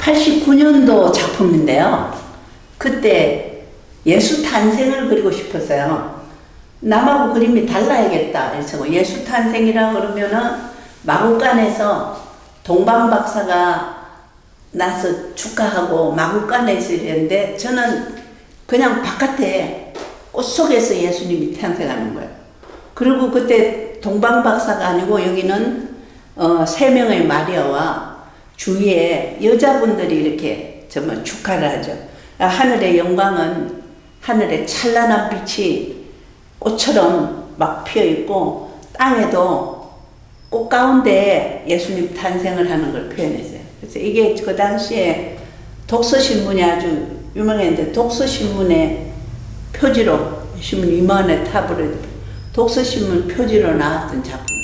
(89년도) 작품인데요 그때 예수 탄생을 그리고 싶었어요 남하고 그림이 달라야겠다 그래서 뭐 예수 탄생이라 그러면은 마국간에서 동방 박사가 나서 축하하고 마국간에서 이랬는데 저는 그냥 바깥에 꽃 속에서 예수님이 탄생하는 거예요. 그리고 그때 동방 박사가 아니고 여기는 어, 세 명의 마리아와 주위에 여자분들이 이렇게 정말 축하를 하죠. 아, 하늘의 영광은 하늘에 찬란한 빛이 꽃처럼 막 피어 있고 땅에도 꽃 가운데 예수님 탄생을 하는 걸 표현했어요. 그래서 이게 그 당시에 독서신문이 아주 유명했는데 독서신문의 표지로 신문 이만의 타블로 독서신문 표지로 나왔던 작품.